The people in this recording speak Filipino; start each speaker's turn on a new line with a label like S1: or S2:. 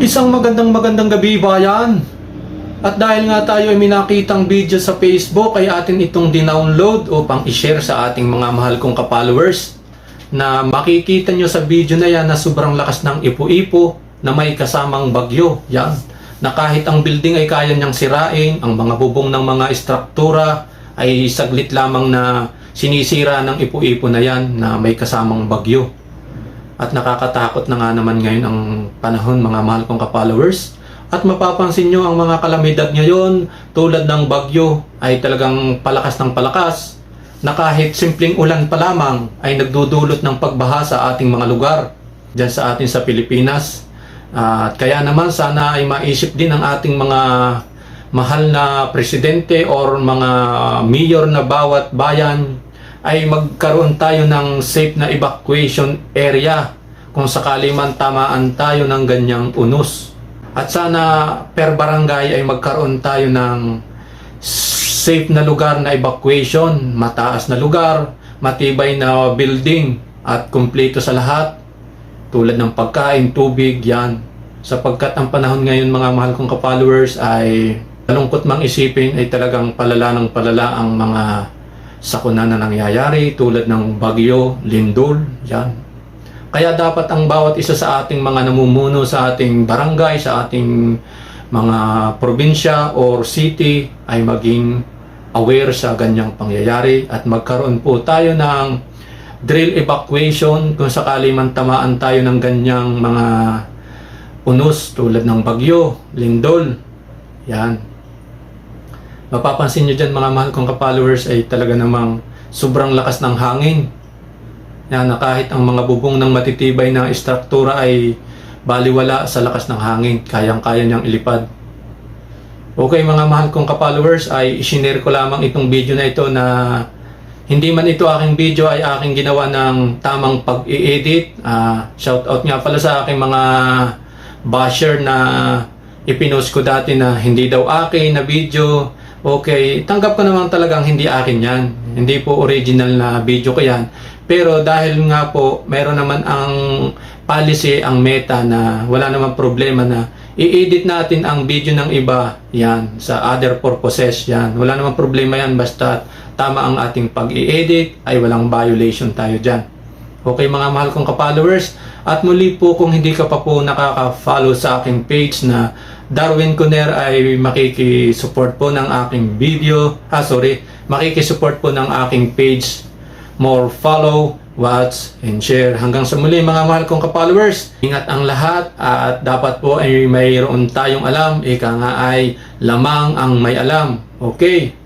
S1: Isang magandang magandang gabi bayan. At dahil nga tayo ay minakitang video sa Facebook ay atin itong dinownload upang i-share sa ating mga mahal kong ka-followers na makikita nyo sa video na yan na sobrang lakas ng ipo-ipo na may kasamang bagyo. Yan. Na kahit ang building ay kaya niyang sirain, ang mga bubong ng mga istruktura ay saglit lamang na sinisira ng ipo-ipo na yan na may kasamang bagyo. At nakakatakot na nga naman ngayon ang panahon mga mahal kong ka-followers. At mapapansin nyo ang mga kalamidad ngayon tulad ng bagyo ay talagang palakas ng palakas na kahit simpleng ulan pa lamang ay nagdudulot ng pagbaha sa ating mga lugar dyan sa atin sa Pilipinas. At kaya naman sana ay maisip din ang ating mga mahal na presidente or mga mayor na bawat bayan ay magkaroon tayo ng safe na evacuation area kung sakali man tamaan tayo ng ganyang unos. At sana per barangay ay magkaroon tayo ng safe na lugar na evacuation, mataas na lugar, matibay na building at kumpleto sa lahat tulad ng pagkain, tubig, yan. Sapagkat ang panahon ngayon mga mahal kong ka-followers ay malungkot mang isipin ay talagang palala ng palala ang mga sakuna na nangyayari tulad ng bagyo, lindol, yan. Kaya dapat ang bawat isa sa ating mga namumuno sa ating barangay, sa ating mga probinsya or city ay maging aware sa ganyang pangyayari at magkaroon po tayo ng drill evacuation kung sakali man tamaan tayo ng ganyang mga unos tulad ng bagyo, lindol. Yan. Mapapansin nyo dyan mga mahal kong ka-followers ay talaga namang sobrang lakas ng hangin. Yan, na kahit ang mga bubong ng matitibay na istruktura ay baliwala sa lakas ng hangin, kayang-kaya niyang ilipad. Okay mga mahal kong ka-followers ay isinare ko lamang itong video na ito na hindi man ito aking video ay aking ginawa ng tamang pag-i-edit. Uh, shout out nga pala sa aking mga basher na ipinost ko dati na hindi daw akin na video. Okay, tanggap ko naman talagang hindi akin yan. Hindi po original na video ko yan. Pero dahil nga po, meron naman ang policy, ang meta na wala naman problema na i-edit natin ang video ng iba yan sa other purposes yan. Wala naman problema yan basta tama ang ating pag-i-edit ay walang violation tayo dyan. Okay mga mahal kong ka-followers at muli po kung hindi ka pa po nakaka-follow sa aking page na Darwin Conner ay makikisupport po ng aking video ah sorry makikisupport po ng aking page more follow, watch, and share. Hanggang sa muli mga mahal kong ka-followers, ingat ang lahat at dapat po ay mayroon tayong alam, ika nga ay lamang ang may alam. Okay?